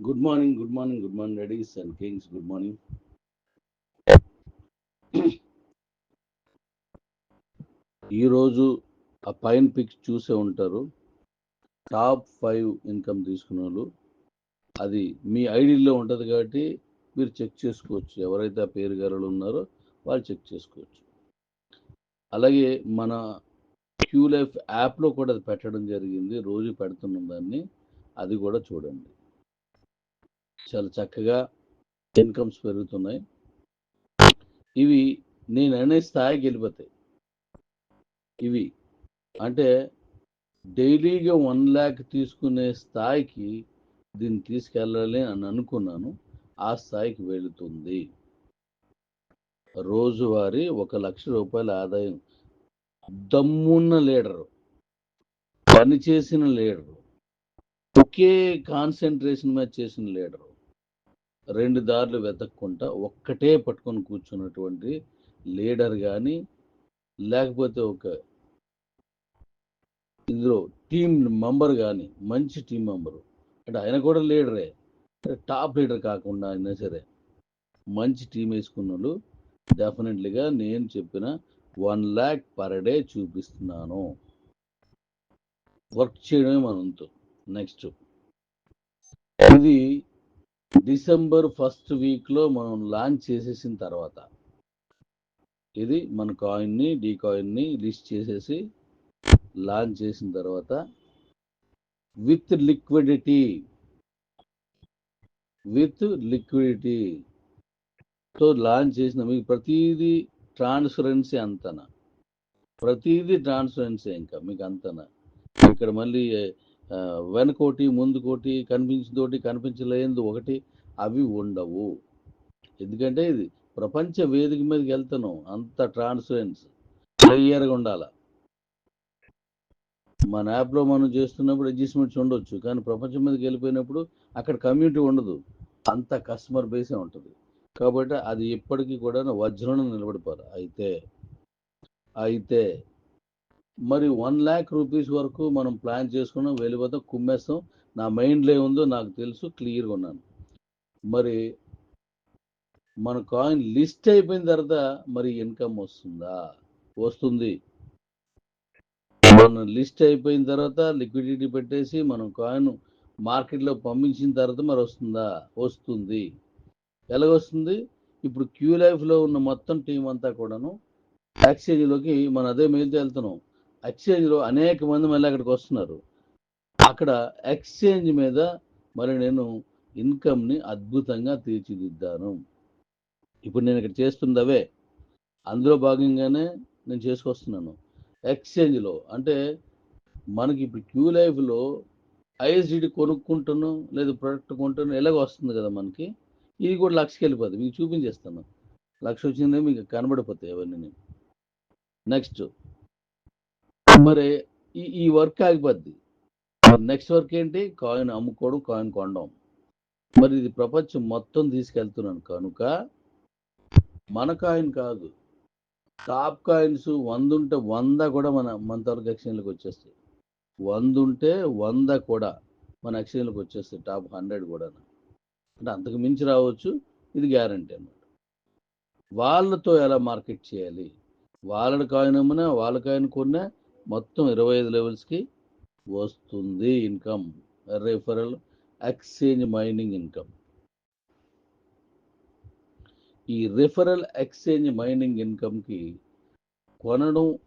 Good morning good morning good morning ladies and kings good morning ఈరోజు ఆ పైన pics చూసే ఉంటారు. టాప్ ఫైవ్ ఇన్కమ్ తీసుకున్న వాళ్ళు అది మీ ఐడిలో ఉంటుంది కాబట్టి మీరు చెక్ చేసుకోవచ్చు. ఎవరైతే ఆ పేరు గారులు ఉన్నారో వాళ్ళు చెక్ చేసుకోవచ్చు. అలాగే మన క్యూ లైఫ్ యాప్లో కూడా అది పెట్టడం జరిగింది. రోజు పెడుతున్న దాన్ని అది కూడా చూడండి. చాలా చక్కగా ఇన్కమ్స్ పెరుగుతున్నాయి. ఇవి నేను అనే స్థాయికి వెళ్ళిపోతాయి. ఇవి అంటే డైలీగా వన్ ల్యాక్ తీసుకునే స్థాయికి దీన్ని తీసుకెళ్ళాలి అని అనుకున్నాను. ఆ స్థాయికి వెళుతుంది. రోజువారీ ఒక లక్ష రూపాయల ఆదాయం. దమ్మున్న లీడరు. పని చేసిన లీడరు. ఒకే కాన్సన్ట్రేషన్ మీద చేసిన లీడరు. రెండు దారులు వెతకకుండా ఒక్కటే పట్టుకొని కూర్చున్నటువంటి లీడర్ కానీ లేకపోతే ఒక ఇందులో టీం మెంబర్ కానీ మంచి టీం మెంబరు. అంటే ఆయన కూడా లీడరే. టాప్ లీడర్ కాకుండా అయినా సరే మంచి టీం వేసుకున్న వాళ్ళు డెఫినెట్లీగా నేను చెప్పిన వన్ ల్యాక్ పర్ డే చూపిస్తున్నాను. వర్క్ చేయడమే మనంతో నెక్స్ట్. ఇది డిసెంబర్ ఫస్ట్ వీక్లో మనం లాంచ్ చేసేసిన తర్వాత ఇది మన కాయిన్ని డీ కాయిన్ని లిస్ట్ చేసేసి లాంచ్ చేసిన తర్వాత విత్ లిక్విడిటీ విత్ లిక్విడిటీ తో లాంచ్ చేసిన మీకు ప్రతిదీ ట్రాన్స్పరెన్సీ అంతనా? ప్రతిదీ ట్రాన్స్పరెన్సీ ఇంకా మీకు అంతనా? ఇక్కడ మళ్ళీ వెనకోటి ముందుకోటి కనిపించిందోటి కనిపించలేనిది ఒకటి అవి ఉండవు. ఎందుకంటే ఇది ప్రపంచ వేదిక మీదకి వెళ్తున్నాం. అంత ట్రాన్స్పరెన్స్ క్లియర్గా ఉండాల? మన యాప్లో మనం చేస్తున్నప్పుడు అడ్జస్ట్మెంట్స్ ఉండొచ్చు. కానీ ప్రపంచం మీదకి వెళ్ళిపోయినప్పుడు అక్కడ కమ్యూనిటీ ఉండదు. అంత కస్టమర్ బేసే ఉంటుంది. కాబట్టి అది ఎప్పటికీ కూడా వజ్రం నిలబడిపోరు అయితే అయితే మరి వన్ ల్యాక్ రూపీస్ వరకు మనం ప్లాన్ చేసుకున్నాం వెళ్ళిపోతాం కుమ్మేస్తాం. నా మైండ్లో ఏముందో నాకు తెలుసు క్లియర్గా ఉన్నాను. మరి మన కాయిన్ లిస్ట్ అయిపోయిన తర్వాత మరి ఇన్కమ్ వస్తుందా? వస్తుంది. మన లిస్ట్ అయిపోయిన తర్వాత లిక్విడిటీ పెట్టేసి మనం కాయిన్ మార్కెట్లో పంపించిన తర్వాత మరి వస్తుందా? వస్తుంది. ఎలాగొస్తుంది? ఇప్పుడు క్యూ లైఫ్లో ఉన్న మొత్తం టీం అంతా కూడాను ఎక్స్చేంజ్లోకి మనం అదే మెయిల్తో వెళ్తున్నాం. ఎక్స్చేంజ్లో అనేక మంది మళ్ళీ అక్కడికి వస్తున్నారు. అక్కడ ఎక్స్చేంజ్ మీద మరి నేను ఇన్కమ్ని అద్భుతంగా తీర్చిదిద్దాను. ఇప్పుడు నేను ఇక్కడ చేస్తుంది అందులో భాగంగానే నేను చేసుకొస్తున్నాను. ఎక్స్చేంజ్లో అంటే మనకి ఇప్పుడు క్యూ లైఫ్లో ఐఎస్డిడి కొనుక్కుంటాను లేదా ప్రొడక్ట్ కొంటాను ఎలాగ వస్తుంది కదా మనకి. ఇది కూడా లక్షకి వెళ్ళిపోతుంది మీకు చూపించేస్తాను. లక్ష వచ్చిందే మీకు కనబడిపోతాయి అవన్నీ. నెక్స్ట్ మరి ఈ ఈ వర్క్ ఆగిపోద్ది. నెక్స్ట్ వర్క్ ఏంటి? కాయిన్ అమ్ముకోవడం కాయిన్ కొనడం. మరి ఇది ప్రపంచం మొత్తం తీసుకెళ్తున్నాను కనుక మన కాయిన్ కాదు. టాప్ కాయిన్స్ వంద ఉంటే వంద కూడా మన మన తరకు ఎక్స్చేంజ్లకు వచ్చేస్తాయి. వంద ఉంటే వంద కూడా మన ఎక్స్చేంజ్లకు వచ్చేస్తాయి టాప్ హండ్రెడ్ కూడా అంటే అంతకు మించి రావచ్చు ఇది గ్యారంటీ అన్నమాట. వాళ్ళతో ఎలా మార్కెట్ చేయాలి? వాళ్ళ కాయిన్ అమ్మినా వాళ్ళ కాయిన్ కొన్నా మొత్తం ఇరవై ఐదు లెవెల్స్కి వస్తుంది income referral exchange mining income ఈ రిఫరల్ ఎక్స్చేంజ్ మైనింగ్ ఇన్కమ్కి కొనడం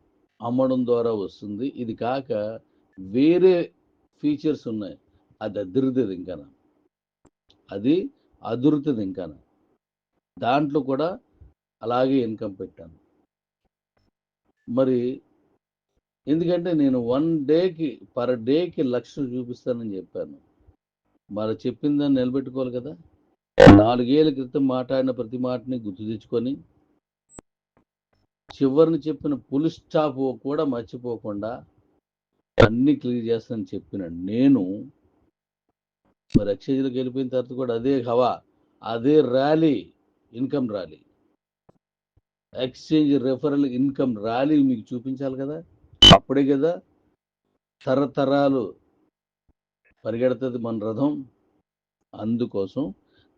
అమ్మడం ద్వారా వస్తుంది. ఇది కాక వేరే ఫీచర్స్ ఉన్నాయి. అది అదిరుతుంది ఇంకా. అది అదురుతుంది ఇంకా. దాంట్లో కూడా అలాగే ఇన్కమ్ పెట్టాను. మరి ఎందుకంటే నేను వన్ డేకి పర్ డేకి లక్షలు చూపిస్తానని చెప్పాను. మరి చెప్పిందని నిలబెట్టుకోవాలి కదా. నాలుగేళ్ళ క్రితం మాట్లాడిన ప్రతి మాటని గుర్తు తెచ్చుకొని చివరిని చెప్పిన పులి స్టాప్ కూడా మర్చిపోకుండా అన్ని క్లియర్ చేస్తానని చెప్పిన నేను మరి ఎక్స్చేంజ్లోకి వెళ్ళిపోయిన తర్వాత కూడా అదే హవా అదే rally income rally. Exchange referral income rally మీకు చూపించాలి కదా. అప్పుడే కదా తరతరాలు పరిగెడుతుంది మన రథం. అందుకోసం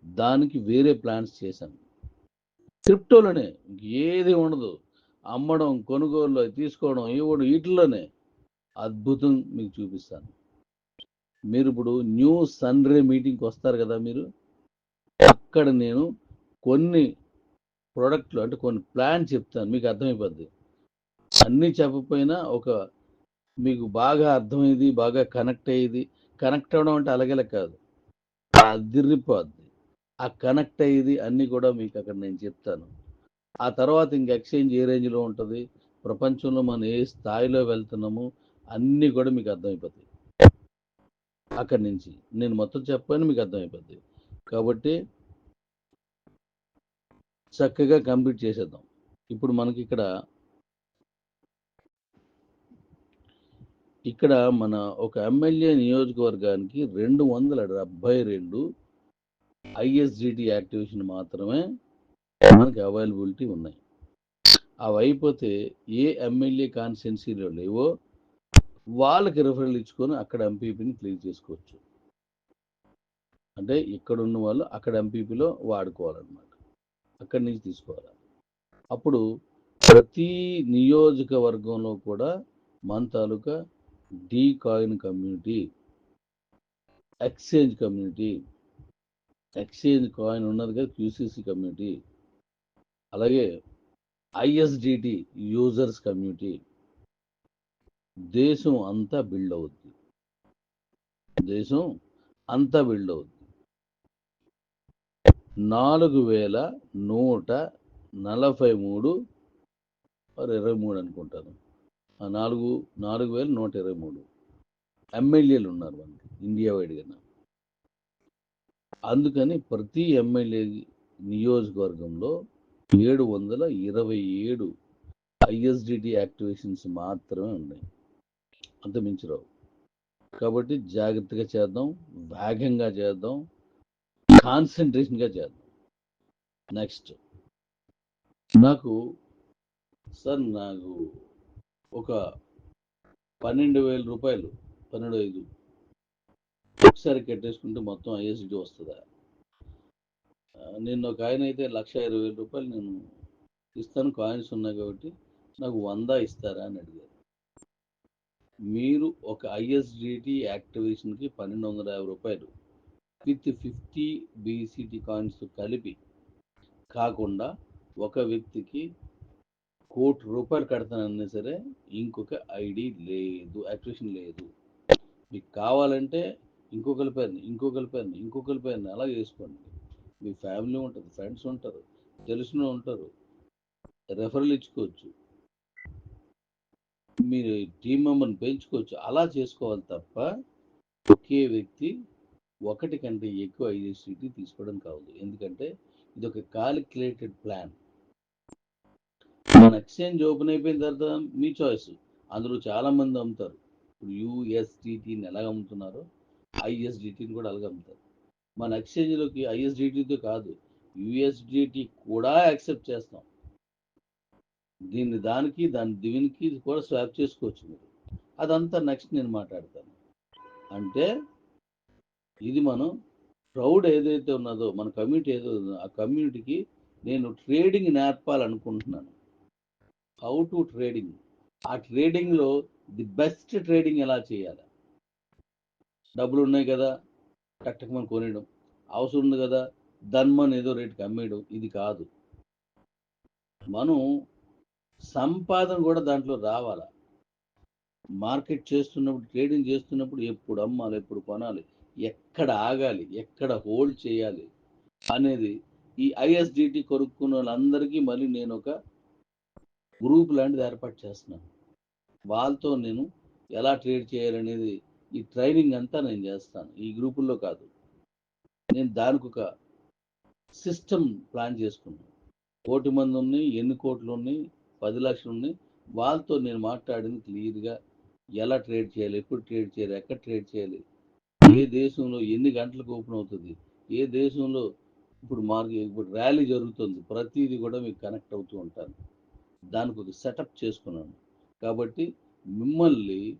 దానికి వేరే ప్లాన్స్ చేశాను క్రిప్టోలోనే ఏది ఉండదు. అమ్మడం కొనుగోలు తీసుకోవడం ఇవ్వడం వీటిలోనే అద్భుతం మీకు చూపిస్తాను. మీరు ఇప్పుడు న్యూ సన్రే మీటింగ్కి వస్తారు కదా మీరు. అక్కడ నేను కొన్ని ప్రోడక్ట్లు అంటే కొన్ని ప్లాన్ చెప్తాను. మీకు అర్థమైపోద్ది. అన్నీ చెప్పపోయినా ఒక మీకు బాగా అర్థమయ్యేది బాగా కనెక్ట్ అయ్యేది. కనెక్ట్ అవ్వడం అంటే అలగల కాదు. అదిరిపోద్ది. ఆ కనెక్ట్ అయ్యేది అన్నీ కూడా మీకు అక్కడ నేను చెప్తాను. ఆ తర్వాత ఇంక ఎక్స్చేంజ్ ఏ రేంజ్లో ఉంటుంది? ప్రపంచంలో మనం ఏ స్థాయిలో వెళ్తున్నాము? అన్నీ కూడా మీకు అర్థమైపోతాయి అక్కడి నుంచి. నేను మొత్తం చెప్పాను మీకు అర్థమైపోద్ది. కాబట్టి చక్కగా కంప్లీట్ చేసేద్దాం. ఇప్పుడు మనకి ఇక్కడ ఇక్కడ మన ఒక ఎమ్మెల్యే నియోజకవర్గానికి రెండు వందల డెబ్బై రెండు ఐఎస్జిటి యాక్టివేషన్ మాత్రమే మనకి అవైలబిలిటీ ఉన్నాయి. అవి అయిపోతే ఏ ఎమ్మెల్యే కాన్స్టిట్యున్సీలో లేవో వాళ్ళకి రిఫరల్ ఇచ్చుకొని అక్కడ ఎంపీపీని క్లియర్ చేసుకోవచ్చు. అంటే ఇక్కడ ఉన్న వాళ్ళు అక్కడ ఎంపీపీలో వాడుకోవాలన్నమాట. అక్కడి నుంచి తీసుకోవాలి. అప్పుడు ప్రతి నియోజకవర్గంలో కూడా మన తాలూకా D coin community exchange community exchange coin ఉన్నది కదా క్యూసీసీ కమ్యూనిటీ అలాగే ఐఎస్డిటి యూజర్స్ కమ్యూనిటీ. దేశం అంతా బిల్డ్ అవుద్ది. దేశం అంతా బిల్డ్ అవుద్ది. నాలుగు వేల నూట నలభై మూడు ఇరవై మూడు అనుకుంటాను. నాలుగు నాలుగు వేల నూట ఇరవై మూడు. ఎమ్మెల్యేలు ఉన్నారు మనకి ఇండియా వైడ్గా అందుకని ప్రతి ఎమ్మెల్యే నియోజకవర్గంలో ఏడు వందల ఇరవై ఏడు ఐఎస్డిటి యాక్టివేషన్స్ మాత్రమే ఉన్నాయి. అంత మించిరావు కాబట్టి జాగ్రత్తగా చేద్దాం వేగంగా చేద్దాం కాన్సన్ట్రేషన్గా చేద్దాం. నెక్స్ట్. నాకు సార్ నాకు ఒక పన్నెండు వేల రూపాయలు పన్నెండు ఐదు ఒకసారి కట్టేసుకుంటే మొత్తం ఐఎస్డి వస్తుందా? నేను నిన్న ఒక ఆయన అయితే లక్ష ఇరవై వేల రూపాయలు నేను ఇస్తాను కాయిన్స్ ఉన్నాయి కాబట్టి నాకు వంద ఇస్తారా అని అడిగారు. మీరు ఒక ఐఎస్డిటి యాక్టివేషన్కి పన్నెండు వందల యాభై రూపాయలు విత్ ఫిఫ్టీ బీసీటీ కాయిన్స్ కలిపి కాకుండా ఒక వ్యక్తికి కోటి రూపాయలు కడతానన్నా సరే ఇంకొక ఐడి లేదు యాక్టివేషన్ లేదు. మీకు కావాలంటే ఇంకొకరి పేరుని ఇంకొకరి పేరుని ఇంకొకరి పేరుని అలా చేసుకోండి. మీ ఫ్యామిలీ ఉంటుంది ఫ్రెండ్స్ ఉంటారు తెలిసిన ఉంటారు. రెఫరల్ ఇచ్చుకోవచ్చు. మీరు టీం మెంబర్ని పెంచుకోవచ్చు. అలా చేసుకోవాలి తప్ప ఒకే వ్యక్తి ఒకటి కంటే ఎక్కువ ఐఎస్సిటీ తీసుకోవడం కావద్దు. ఎందుకంటే ఇది ఒక కాలిక్యులేటెడ్ ప్లాన్. మన ఎక్స్చేంజ్ ఓపెన్ అయిపోయిన తర్వాత మీ చాయిస్ అందులో చాలా మంది అమ్ముతారు. ఇప్పుడు యూఎస్డిటీని ఎలా అమ్ముతున్నారో ఐఎస్డిటీని కూడా అలాగే అమ్ముతారు. మన ఎక్స్చేంజ్లోకి ఐఎస్డిటీతో కాదు యూఎస్డిటీ కూడా యాక్సెప్ట్ చేస్తాం. దీన్ని దానికి దాని దీనికి కూడా స్వాప్ చేసుకోవచ్చు మీరు. అదంతా నెక్స్ట్ నేను మాట్లాడతాను. అంటే ఇది మనం క్రౌడ్ ఏదైతే ఉన్నదో మన కమ్యూనిటీ ఏదో ఆ కమ్యూనిటీకి నేను ట్రేడింగ్ నేర్పాలనుకుంటున్నాను. హౌ టు ట్రేడింగ్ ఆ ట్రేడింగ్లో ది బెస్ట్ ట్రేడింగ్ ఎలా చేయాలి? డబ్బులు ఉన్నాయి కదా కట్టకమని కొనేయడం. అవసరం ఉంది కదా ధన్మన్ ఏదో రేటుకి అమ్మేయడం ఇది కాదు. మనం సంపాదన కూడా దాంట్లో రావాలా? మార్కెట్ చేస్తున్నప్పుడు ట్రేడింగ్ చేస్తున్నప్పుడు ఎప్పుడు అమ్మాలి ఎప్పుడు కొనాలి ఎక్కడ ఆగాలి ఎక్కడ హోల్డ్ చేయాలి అనేది ఈ ఐఎస్డిటి కొనుక్కున్న వాళ్ళందరికీ మళ్ళీ నేను ఒక గ్రూప్ లాంటిది ఏర్పాటు చేస్తున్నాను. వాళ్ళతో నేను ఎలా ట్రేడ్ చేయాలనేది ఈ ట్రైనింగ్ అంతా నేను చేస్తాను. ఈ గ్రూపుల్లో కాదు. నేను దానికి ఒక సిస్టమ్ ప్లాన్ చేసుకున్నాను. కోటి మంది ఉన్నాయి ఎన్ని కోట్లు ఉన్నాయి పది లక్షలు ఉన్నాయి. వాళ్ళతో నేను మాట్లాడింది క్లియర్గా ఎలా ట్రేడ్ చేయాలి ఎప్పుడు ట్రేడ్ చేయాలి ఎక్కడ ట్రేడ్ చేయాలి ఏ దేశంలో ఎన్ని గంటలకు ఓపెన్ అవుతుంది ఏ దేశంలో ఇప్పుడు మార్కెట్ ఇప్పుడు ర్యాలీ జరుగుతుంది ప్రతిదీ కూడా మీకు కనెక్ట్ అవుతూ ఉంటాను. దానికి ఒక సెటప్ చేసుకున్నాను. కాబట్టి మిమ్మల్ని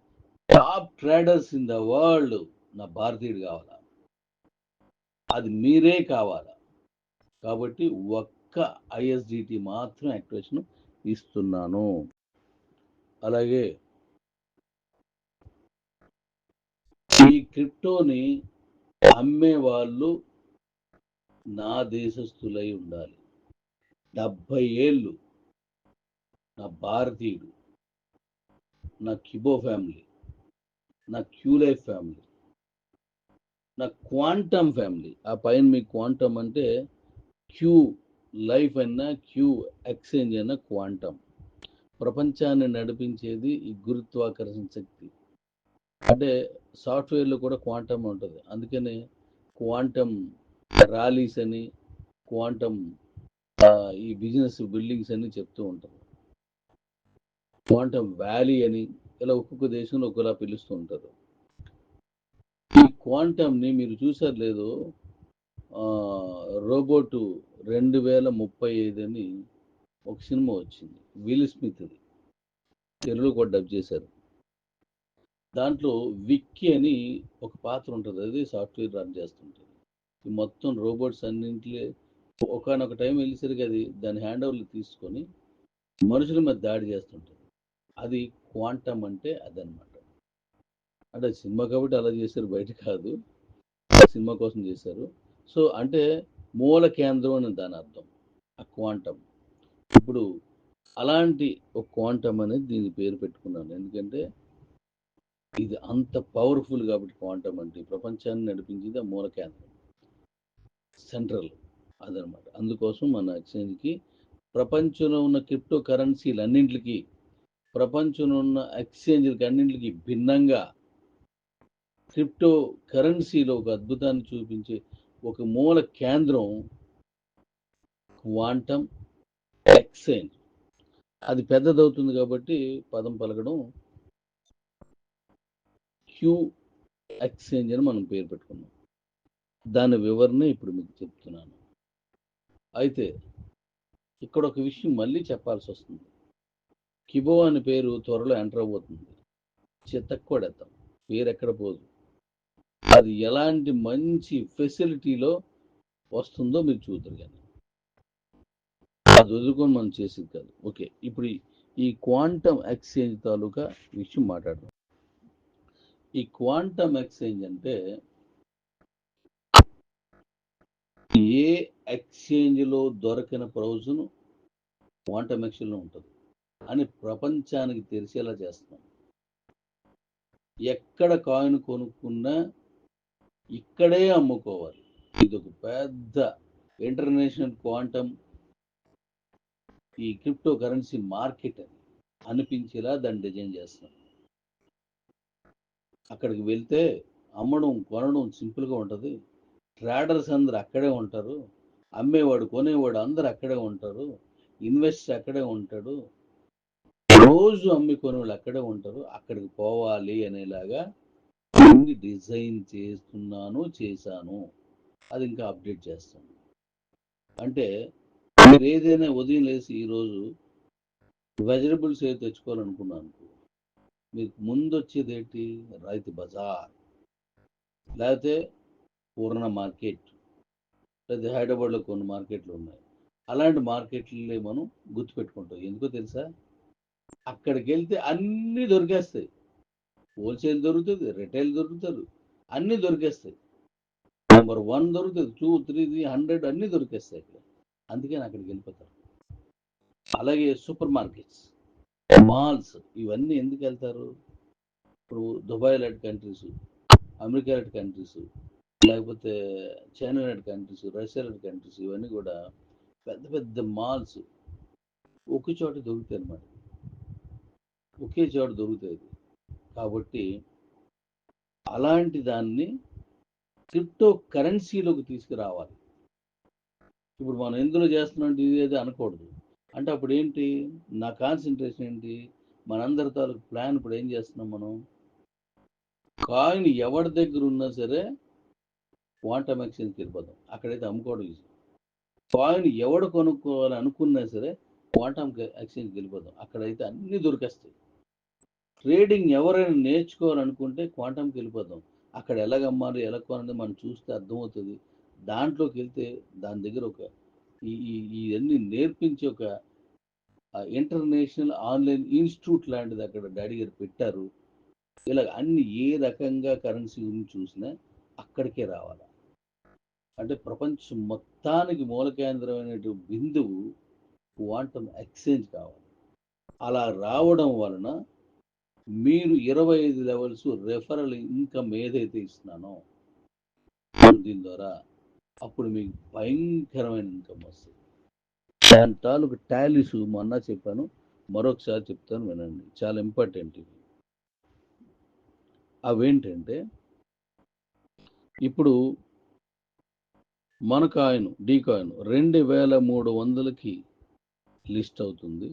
top traders in the world నా భారతీయుడు కావాలా? అది మీరే కావాలా? కాబట్టి ఒక్క ఐఎస్డిటి మాత్రం యాక్టివేషన్ ఇస్తున్నాను. అలాగే ఈ క్రిప్టోని అమ్మే వాళ్ళు నా దేశస్థులై ఉండాలి. డెబ్భై ఏళ్ళు నా భారతీయుడు నా కిబో ఫ్యామిలీ నా క్యూలైఫ్ ఫ్యామిలీ నా క్వాంటమ్ ఫ్యామిలీ. ఆ పైన మీ క్వాంటమ్ అంటే క్యూ లైఫ్ అయినా క్యూ ఎక్స్చేంజ్ అయినా క్వాంటమ్. ప్రపంచాన్ని నడిపించేది ఈ గురుత్వాకర్షణ శక్తి. అంటే సాఫ్ట్వేర్లో కూడా క్వాంటమ్ ఉంటుంది. అందుకని క్వాంటమ్ ర్యాలీస్ అని క్వాంటమ్ ఈ బిజినెస్ బిల్డింగ్స్ అని చెప్తూ ఉంటారు. క్వాంటమ్ వ్యాలీ అని ఇలా ఒక్కొక్క దేశంలో ఒకలా పిలుస్తూ ఉంటారు. ఈ క్వాంటమ్ని మీరు చూసారు లేదు రోబోటు రెండు వేల ముప్పై ఐదు అని ఒక సినిమా వచ్చింది విల్ స్మిత్ది తెలుగులో కూడా డబ్ చేశారు. దాంట్లో విక్కీ అని ఒక పాత్ర ఉంటుంది అది సాఫ్ట్వేర్ రన్ చేస్తుంటుంది. ఈ మొత్తం రోబోట్స్ అన్నింటిలో ఒకనొక టైం వెళ్ళేసరికి అది దాని హ్యాండ్ ఓవర్లు తీసుకొని మనుషుల మీద దాడి చేస్తుంటుంది. అది క్వాంటమ్ అంటే అదనమాట అంటే సినిమా కాబట్టి అలా చేశారు బయట కాదు. సినిమా కోసం చేశారు. సో అంటే మూల కేంద్రం అని దాని అర్థం ఆ క్వాంటమ్. ఇప్పుడు అలాంటి ఒక క్వాంటమ్ అనేది దీని పేరు పెట్టుకున్నాను. ఎందుకంటే ఇది అంత పవర్ఫుల్ కాబట్టి క్వాంటమ్ అంటే ప్రపంచాన్ని నడిపించేది ఆ మూల కేంద్రం. సెంట్రల్ అదనమాట అందుకోసం మన ఎక్స్చేంజ్కి ప్రపంచంలో ఉన్న క్రిప్టో కరెన్సీలు అన్నింటికి ప్రపంచంలో ఉన్న ఎక్స్చేంజ్లకి అన్నింటికి భిన్నంగా క్రిప్టో కరెన్సీలో ఒక అద్భుతాన్ని చూపించే ఒక మూల కేంద్రం క్వాంటమ్ ఎక్స్చేంజ్. అది పెద్దదవుతుంది కాబట్టి పదం పలకడం క్యూ ఎక్స్చేంజ్ అని మనం పేరు పెట్టుకున్నాం. దాని వివరణ ఇప్పుడు మీకు చెప్తున్నాను. అయితే ఇక్కడ ఒక విషయం మళ్ళీ చెప్పాల్సి వస్తుంది కిబో అనే పేరు త్వరలో ఎంటర్ అవబోతుంది చిత్తక్కూడెత్తాం. పేరు ఎక్కడ పోదు. అది ఎలాంటి మంచి ఫెసిలిటీలో వస్తుందో మీరు చూద్దరు కానీ. అది వదులుకొని మనం చేసేది కాదు. ఓకే ఇప్పుడు ఈ క్వాంటమ్ ఎక్స్చేంజ్ తాలూకా విషయం మాట్లాడదాం. ఈ క్వాంటమ్ ఎక్స్చేంజ్ అంటే ఏ ఎక్స్చేంజ్లో దొరకిన ప్రౌజును క్వాంటమ్ ఎక్స్చేంజ్లో ఉంటుంది. అని ప్రపంచానికి తెలిసేలా చేస్తున్నాం. ఎక్కడ కాయిన్ కొనుక్కున్నా ఇక్కడే అమ్ముకోవాలి. ఇది ఒక పెద్ద ఇంటర్నేషనల్ క్వాంటమ్ ఈ క్రిప్టో కరెన్సీ మార్కెట్ అని అనిపించేలా దాన్ని డిజైన్ చేస్తున్నాం. అక్కడికి వెళ్తే అమ్మడం కొనడం సింపుల్గా ఉంటుంది. ట్రేడర్స్ అందరు అక్కడే ఉంటారు. అమ్మేవాడు కొనేవాడు అందరు అక్కడే ఉంటారు. ఇన్వెస్ట్ అక్కడే ఉంటాడు రోజు అమ్ముకునే వాళ్ళు అక్కడే ఉంటారు అక్కడికి పోవాలి అనేలాగా డిజైన్ చేస్తున్నాను చేశాను. అది ఇంకా అప్డేట్ చేస్తాను. అంటే మీరు ఏదైనా ఉదయం లేసి ఈరోజు వెజిటబుల్స్ ఏది తెచ్చుకోవాలనుకున్నాను మీకు ముందు వచ్చేది ఏంటి? రైతు బజార్. లేకపోతే పూర్ణ మార్కెట్. లేదా హైదరాబాద్లో కొన్ని మార్కెట్లు ఉన్నాయి. అలాంటి మార్కెట్లే మనం గుర్తుపెట్టుకుంటాం. ఎందుకో తెలుసా? అక్కడికి వెళ్తే అన్నీ దొరికేస్తాయి. హోల్సేల్ దొరుకుతుంది రిటైల్ దొరుకుతారు అన్నీ దొరికేస్తాయి. నెంబర్ వన్ దొరుకుతుంది టూ త్రీ త్రీ హండ్రెడ్ అన్నీ దొరికేస్తాయి ఇక్కడ. అందుకని అక్కడికి వెళ్ళిపోతారు అలాగే సూపర్ మార్కెట్స్ మాల్స్ ఇవన్నీ ఎందుకు వెళ్తారు? ఇప్పుడు దుబాయ్ లాంటి కంట్రీస్ అమెరికా లాంటి కంట్రీస్ లేకపోతే చైనా లాంటి కంట్రీస్ రష్యా లాంటి కంట్రీస్ ఇవన్నీ కూడా పెద్ద పెద్ద మాల్స్ ఒక చోట దొరుకుతాయి అన్నమాట. ఒకే చోట దొరుకుతుంది కాబట్టి అలాంటి దాన్ని క్రిప్టో కరెన్సీలోకి తీసుకురావాలి. ఇప్పుడు మనం ఎందులో చేస్తున్నాం ఇది అది అనకూడదు. అంటే అప్పుడు ఏంటి? నా కాన్సన్ట్రేషన్ ఏంటి? మనందరి తాలూకు ప్లాన్ ఇప్పుడు ఏం చేస్తున్నాం మనం? కాయిన్ ఎవరి దగ్గర ఉన్నా సరే క్వాంటమ్ ఎక్స్చేంజ్కి వెళ్ళిపోదాం అక్కడైతే అమ్ముకోవడం ఈజీ కాయిన్ ఎవడు కొనుక్కోవాలి అనుకున్నా సరే క్వాంటమ్ ఎక్స్చేంజ్కి వెళ్ళిపోదాం అక్కడైతే అన్నీ దొరికేస్తాయి. ట్రేడింగ్ ఎవరైనా నేర్చుకోవాలనుకుంటే క్వాంటంకి వెళ్ళిపోతాం అక్కడ ఎలాగమ్మాలి ఎలా కొనండి మనం చూస్తే అర్థమవుతుంది. దాంట్లోకి వెళ్తే దాని దగ్గర ఒక ఈ ఇవన్నీ నేర్పించే ఒక ఇంటర్నేషనల్ ఆన్లైన్ ఇన్స్టిట్యూట్ లాంటిది అక్కడ డాడీ గారు పెట్టారు. ఇలా అన్ని ఏ రకంగా కరెన్సీ గురించి చూసినా అక్కడికే రావాలి. అంటే ప్రపంచం మొత్తానికి మూల కేంద్రమైనటువంటి బిందువు క్వాంటమ్ ఎక్స్చేంజ్ కావాలి. అలా రావడం వలన మీరు ఇరవై ఐదు లెవెల్స్ రెఫరల్ ఇన్కమ్ ఏదైతే ఇస్తున్నానో దీని ద్వారా అప్పుడు మీకు భయంకరమైన ఇన్కమ్ వస్తుంది. దాని తాలూకు టాలీస్ మొన్న చెప్పాను మరొకసారి చెప్తాను వినండి. చాలా ఇంపార్టెంట్ ఇవి. అవేంటంటే ఇప్పుడు మన కాయిన్ డీ కాయిన్ రెండు వేల మూడు వందలకి లిస్ట్ అవుతుంది.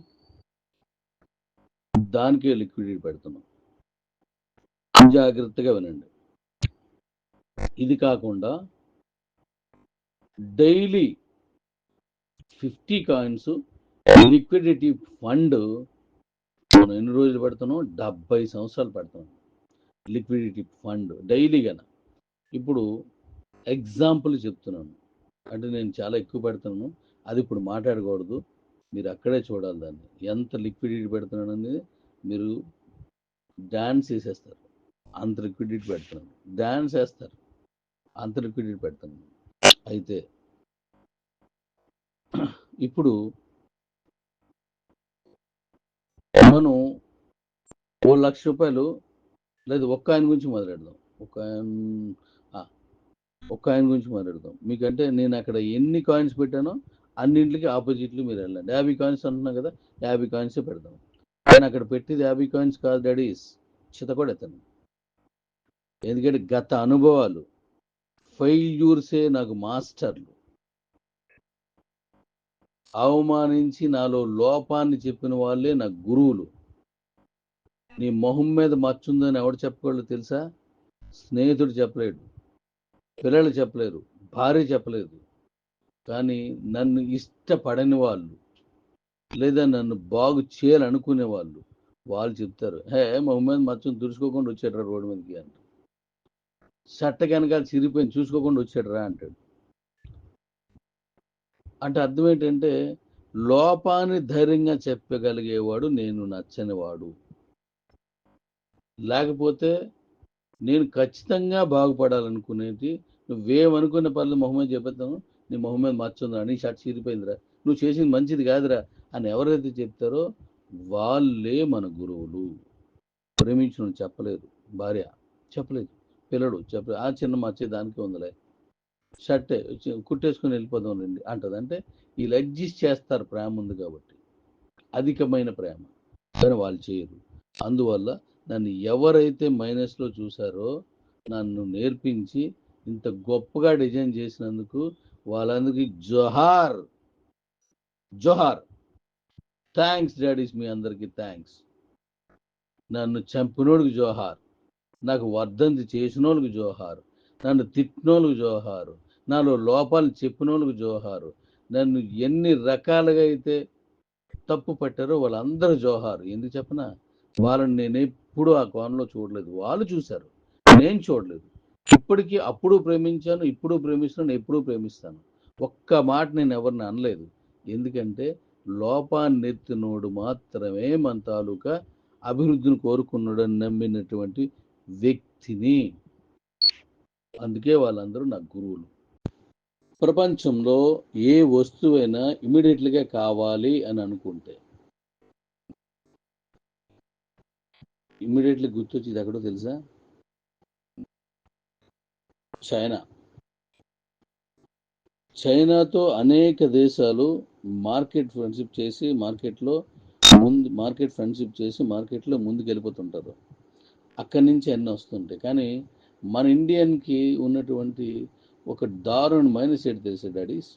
దానికే లిక్విడిటీ పెడుతున్నాం. జాగ్రత్తగా వినండి. ఇది కాకుండా daily fifty coins liquidity fund మనం ఎన్ని రోజులు పెడుతున్నాం? డెబ్బై సంవత్సరాలు పెడుతున్నాం. లిక్విడిటీ ఫండ్ డైలీగా ఇప్పుడు ఎగ్జాంపుల్ చెప్తున్నాను. అంటే నేను చాలా ఎక్కువ పెడుతున్నాను. అది ఇప్పుడు మాట్లాడకూడదు. మీరు అక్కడే చూడాలి దాన్ని. ఎంత లిక్విడిటీ పెడుతున్నాను అనేది మీరు డ్యాన్స్ వేసేస్తారు అంత లిక్విడిటీ పెడుతున్నాను డ్యాన్స్ వేస్తారు అంత లిక్విడిటీ పెడుతున్నాను అయితే ఇప్పుడు మనం ఓ లక్ష రూపాయలు లేదు ఒక్క ఆయన గురించి మొదలెడదాం ఒక ఆయన ఒక్క ఆయన గురించి మొదలెడదాం మీకంటే నేను అక్కడ ఎన్ని కాయిన్స్ పెట్టానో అన్నింటికి ఆపోజిట్లు మీరు వెళ్ళండి. యాభై కాయిన్స్ అంటున్నాం కదా యాభై కాయిన్సే పెడదాం. నేను అక్కడ పెట్టింది యాభై కాయిన్స్ కాదు డాడీస్ చిత కూడా ఎందుకంటే గత అనుభవాలు ఫెయిల్యూర్సే నాకు మాస్టర్లు. అవమానించి నాలో లోపాన్ని చెప్పిన వాళ్ళే నా గురువులు. నీ మొహం మీద మచ్చుందని ఎవడు చెప్పగలడు తెలుసా? స్నేహితుడు చెప్పలేడు. పిల్లలు చెప్పలేరు. భార్య చెప్పలేదు. కానీ నన్ను ఇష్టపడని వాళ్ళు లేదా నన్ను బాగు చేయాలనుకునే వాళ్ళు వాళ్ళు చెప్తారు హే మొహం మీద మచ్చం దురుచుకోకుండా వచ్చాడరా రోడ్డు మీదకి అంట షట్ట వెనకాల చిరిగిపోయింది చూసుకోకుండా వచ్చాడరా అంటాడు. అంటే అర్థం ఏంటంటే లోపాన్ని ధైర్యంగా చెప్పగలిగేవాడు నేను నచ్చనివాడు. లేకపోతే నేను ఖచ్చితంగా బాగుపడాలనుకునేది నువ్వేమనుకున్న పనులు మొహమ్మద్ చెప్పేస్తాను నీ మొహమ్మద్ మచ్చుందా నీ షర్ట్ చీరిపోయిందిరా నువ్వు చేసింది మంచిది కాదురా. అని ఎవరైతే చెప్తారో వాళ్ళే మన గురువులు. ప్రేమించడం చెప్పలేదు. భార్య చెప్పలేదు. పిల్లడు చెప్పలేదు. ఆ చిన్న మచ్చే దానికి ఉందిలే. షర్టే కుట్టేసుకుని వెళ్ళిపోదాం రండి అంటది. అంటే వీళ్ళు అడ్జస్ట్ చేస్తారు. ప్రేమ ఉంది కాబట్టి. అధికమైన ప్రేమ. కానీ వాళ్ళు చేయరు. అందువల్ల నన్ను ఎవరైతే మైనస్లో చూసారో నన్ను నేర్పించి ఇంత గొప్పగా డిజైన్ చేసినందుకు వాళ్ళందరికీ జోహార్. జోహార్. థ్యాంక్స్ డాడీస్ మీ అందరికీ థ్యాంక్స్ నన్ను చంపినోడికి జోహార్ నాకు వర్ధంతి చేసినోళ్ళకి జోహారు నన్ను తిట్టినోళ్ళకి జోహారు నాలో లోపాలు చెప్పినోళ్ళకి జోహారు నన్ను ఎన్ని రకాలుగా అయితే తప్పు పట్టారో వాళ్ళందరూ జోహారు. ఎందుకు చెప్పనా? వాళ్ళని నేను ఎప్పుడూ ఆ కోణంలో చూడలేదు. వాళ్ళు చూశారు నేను చూడలేదు. ఇప్పటికీ అప్పుడు ప్రేమించాను ఇప్పుడు ప్రేమిస్తాను ఎప్పుడూ ప్రేమిస్తాను. ఒక్క మాట నేను ఎవరిని అనలేదు. ఎందుకంటే లోపాన్ని ఎత్తినోడు మాత్రమే మన తాలూకా అభివృద్ధిని కోరుకున్నాడని నమ్మినటువంటి వ్యక్తిని. అందుకే వాళ్ళందరూ నా గురువులు. ప్రపంచంలో ఏ వస్తువైనా ఇమీడియట్లీగా కావాలి అని అనుకుంటే. ఇమీడియట్లీ గుర్తొచ్చేది ఎక్కడో తెలుసా? చైనా. చైనాతో అనేక దేశాలు మార్కెట్ ఫ్రెండ్షిప్ చేసి మార్కెట్లో ముందు మార్కెట్ ఫ్రెండ్షిప్ చేసి మార్కెట్లో ముందుకు వెళ్ళిపోతుంటారు అక్కడి నుంచి అన్నీ వస్తుంటాయి. కానీ మన ఇండియన్కి ఉన్నటువంటి ఒక దారుణమైన సెట్ తెలుసు daddies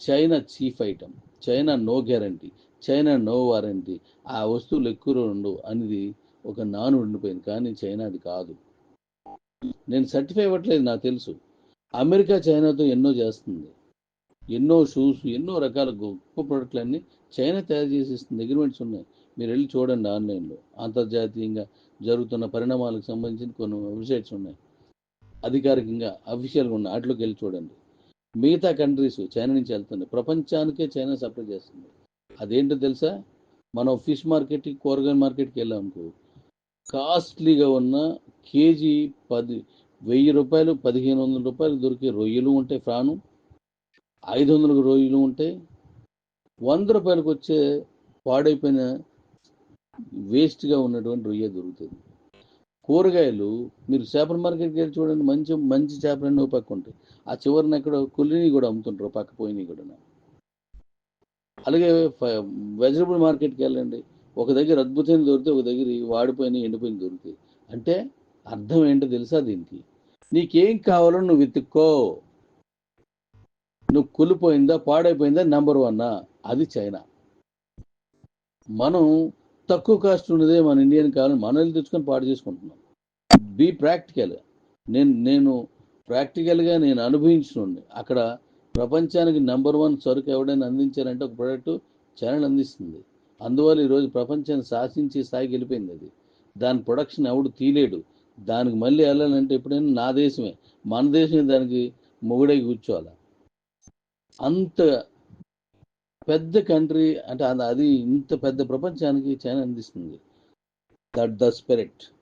China cheap item China no guarantee China no warranty ఆ వస్తువులు ఎక్కువ ఉండవు అనేది ఒక నాను ఉండిపోయింది కానీ చైనా అది కాదు. నేను సర్టిఫై అవ్వట్లేదు నాకు తెలుసు. అమెరికా చైనాతో ఎన్నో చేస్తుంది. ఎన్నో షూస్ ఎన్నో రకాల గొప్ప ప్రోడక్ట్లన్నీ చైనా తయారు చేసి ఇస్తుంది అగ్రిమెంట్స్ ఉన్నాయి. మీరు వెళ్ళి చూడండి ఆన్లైన్లో. అంతర్జాతీయంగా జరుగుతున్న పరిణామాలకు సంబంధించిన కొన్ని వెబ్సైట్స్ ఉన్నాయి. అధికారికంగా అఫీషియల్గా ఉన్నాయి వాటిలోకి వెళ్ళి చూడండి. మిగతా కంట్రీస్ చైనా నుంచి వెళ్తుంది ప్రపంచానికే చైనా సప్లై చేస్తుంది. అదేంటో తెలుసా? మనం ఫిష్ మార్కెట్కి కూరగాయల మార్కెట్కి వెళ్ళాం అనుకో కాస్ట్లీగా ఉన్న కేజీ పది వెయ్యి రూపాయలు పదిహేను వందల రూపాయలు దొరికే రొయ్యలు ఉంటాయి ఫ్రాను ఐదు వందలకు రొయ్యలు ఉంటాయి వంద రూపాయలకు వచ్చే పాడైపోయిన వేస్ట్గా ఉన్నటువంటి రొయ్య దొరుకుతుంది. కూరగాయలు మీరు చేపల మార్కెట్కి వెళ్ళి చూడండి మంచి మంచి చేపలన్నీ ఓ పక్క ఉంటాయి. ఆ చివరిన ఎక్కడ కుళ్ళిని కూడా అమ్ముతుంటారు పక్క పోయినవి కూడా. అలాగే వెజిటబుల్ మార్కెట్కి వెళ్ళండి. ఒక దగ్గర అద్భుతమైన దొరికితే ఒక దగ్గర వాడిపోయిన ఎండిపోయిన దొరుకుతాయి. అంటే అర్థం ఏంటో తెలుసా దీనికి? నీకేం కావాలో నువ్వు వెతుక్కో. నువ్వు కులిపోయిందా పాడైపోయిందా నెంబర్ వన్ అది చైనా. మనం తక్కువ కాస్ట్ ఉన్నదే మన ఇండియన్ కావాలని మనం తెచ్చుకొని పాడు చేసుకుంటున్నాం. బీ ప్రాక్టికల్ నేను నేను ప్రాక్టికల్గా నేను అనుభవించిన అక్కడ ప్రపంచానికి నెంబర్ వన్ సరుకు ఎవడైనా అందించారంటే ఒక ప్రోడక్ట్ చైనా అందిస్తుంది. అందువల్ల ఈరోజు ప్రపంచాన్ని శాసించే స్థాయికి వెళ్ళిపోయింది అది. దాని ప్రొడక్షన్ ఎవడు తీలేడు దానికి మళ్ళీ వెళ్ళాలంటే ఎప్పుడైనా నా దేశమే. మన దేశమే దానికి మొగుడై కూర్చోవాలి? అంత పెద్ద కంట్రీ అంటే అది- అది ఇంత పెద్ద ప్రపంచానికి చైనా అందిస్తుంది. దట్ ద స్పిరిట్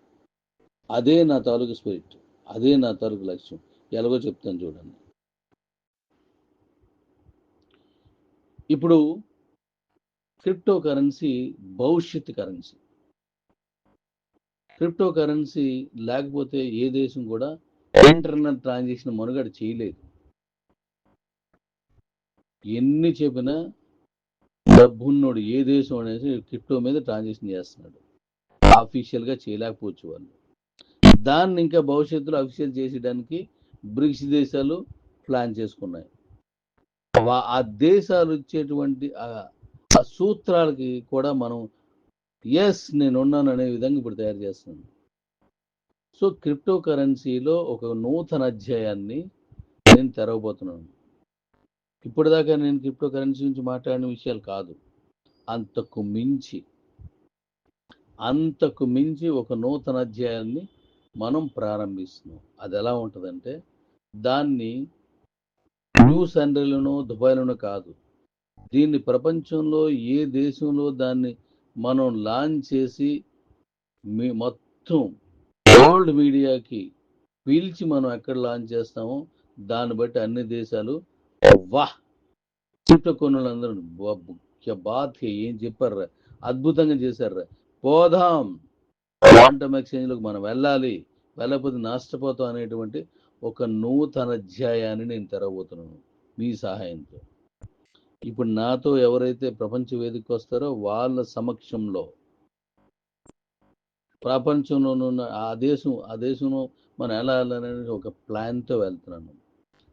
అదే నా తాలూకు స్పిరిట్ అదే నా తాలూకు లక్ష్యం. ఎలాగో చెప్తాను చూడండి. ఇప్పుడు క్రిప్టో కరెన్సీ భవిష్యత్ కరెన్సీ క్రిప్టో కరెన్సీ లేకపోతే ఏ దేశం కూడా ఇంటర్నెట్ ట్రాన్సాక్షన్ మనుగడ చేయలేదు. ఎన్ని చెప్పినా డబ్బున్నోడు ఏ దేశం అనేసి క్రిప్టో మీద ట్రాన్సాక్షన్ చేస్తున్నాడు. అఫీషియల్గా చేయలేకపోవచ్చు వాళ్ళు. దాన్ని ఇంకా భవిష్యత్తులో అఫీషియల్ చేసేయడానికి బ్రిక్స్ దేశాలు ప్లాన్ చేసుకున్నాయి. ఆ దేశాలు ఇచ్చేటువంటి ఆ సూత్రాలకి కూడా మనం ఎస్ నేను ఉన్నాను అనే విధంగా ఇప్పుడు తయారు చేస్తున్నాను. సో క్రిప్టో కరెన్సీలో ఒక నూతన అధ్యాయాన్ని నేను తెరవబోతున్నాను. ఇప్పటిదాకా నేను క్రిప్టో కరెన్సీ గురించి మాట్లాడిన విషయాలు కాదు. అంతకు మించి అంతకు మించి ఒక నూతన అధ్యాయాన్ని మనం ప్రారంభిస్తున్నాం. అది ఎలా ఉంటుందంటే దాన్ని న్యూ అండ్రీలోనో దుబాయ్లోనో కాదు దీన్ని ప్రపంచంలో ఏ దేశంలో దాన్ని మనం లాంచ్ చేసి మీ మొత్తం వరల్డ్ మీడియాకి పీల్చి మనం ఎక్కడ లాంచ్ చేస్తామో దాన్ని బట్టి అన్ని దేశాలు వాహ్ చుట్టూ కొనులందరూ బాత్ ఏం చెప్పారు అద్భుతంగా చేశారు పోదాం! క్వాంటమ్ ఎక్స్చేంజ్లోకి మనం వెళ్ళాలి. వెళ్ళకపోతే నష్టపోతాం అనేటువంటి ఒక నూతన అధ్యాయాన్ని నేను తెరవబోతున్నాను మీ సహాయంతో. ఇప్పుడు నాతో ఎవరైతే ప్రపంచ వేదికకు వస్తారో వాళ్ళ సమక్షంలో ప్రపంచంలోనున్న ఆ దేశం ఆ దేశంలో మనం ఎలా వెళ్ళాలనే ఒక ప్లాన్తో వెళ్తున్నాను.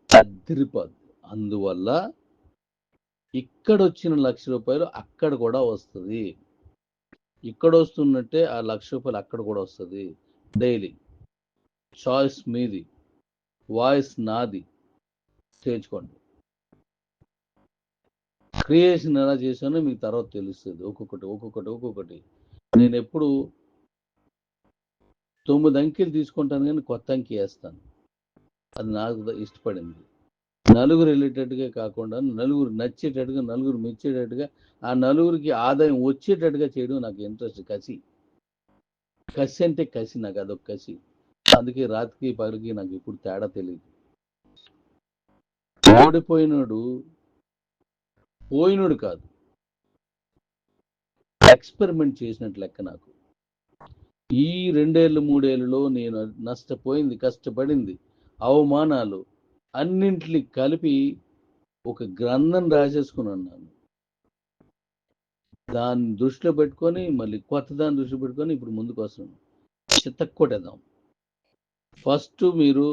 అదిరిపోద్ది అందువల్ల ఇక్కడ వచ్చిన లక్ష రూపాయలు అక్కడ కూడా వస్తుంది. ఇక్కడ వస్తున్నట్టే ఆ లక్ష రూపాయలు అక్కడ కూడా వస్తుంది. డైలీ. చాయిస్ మీది. వాయిస్ నాది. చేర్చుకోండి క్రియేషన్ ఎలా చేశానో మీకు తర్వాత తెలుస్తుంది. ఒక్కొక్కటి ఒక్కొక్కటి ఒక్కొక్కటి. నేను ఎప్పుడు తొమ్మిది అంకెలు తీసుకుంటాను కానీ కొత్త అంకి వేస్తాను. అది నాకు ఇష్టపడింది. నలుగురు వెళ్ళేటట్టుగా కాకుండా నలుగురు నచ్చేటట్టుగా నలుగురు మెచ్చేటట్టుగా ఆ నలుగురికి ఆదాయం వచ్చేటట్టుగా చేయడం నాకు ఇంట్రెస్ట్ కసి. కసి అంటే కసి నాకు అదొక కసి. అందుకే రాత్రికి పగలికి నాకు ఇప్పుడు తేడా తెలియదు ఓడిపోయినాడు పోయినోడు కాదు. ఎక్స్పెరిమెంట్ చేసినట్టు లెక్క నాకు. ఈ రెండేళ్ళు మూడేళ్ళలో నేను నష్టపోయింది కష్టపడింది అవమానాలు అన్నింటిని కలిపి ఒక గ్రంథం రాసేసుకుని అన్నాను దాన్ని దృష్టిలో పెట్టుకొని మళ్ళీ కొత్త దాన్ని దృష్టిలో పెట్టుకొని ఇప్పుడు ముందుకు వస్తున్నాను. చిత్తకొట్టేద్దాం ఫస్ట్ మీరు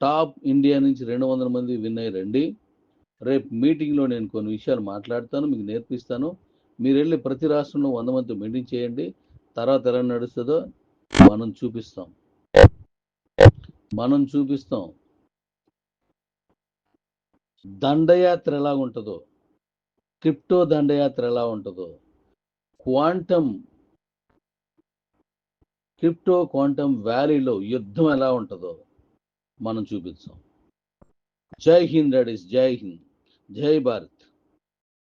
టాప్ ఇండియా నుంచి రెండు వందల మంది విన్ అయ్యి రండి. రేపు మీటింగ్లో నేను కొన్ని విషయాలు మాట్లాడతాను మీకు నేర్పిస్తాను. మీరు వెళ్ళి ప్రతి రాష్ట్రంలో వంద మంది మీటింగ్ చేయండి. తర్వాత ఎలా నడుస్తుందో మనం చూపిస్తాం. మనం చూపిస్తాం. దండయాత్ర ఎలా ఉంటుందో క్రిప్టో దండయాత్ర ఎలా ఉంటుందో. క్వాంటమ్ క్రిప్టో క్వాంటమ్ వ్యాలీలో యుద్ధం ఎలా ఉంటుందో మనం చూపిస్తాం. జై హింద్ రెడీస్ జై హింద్. జై భారత్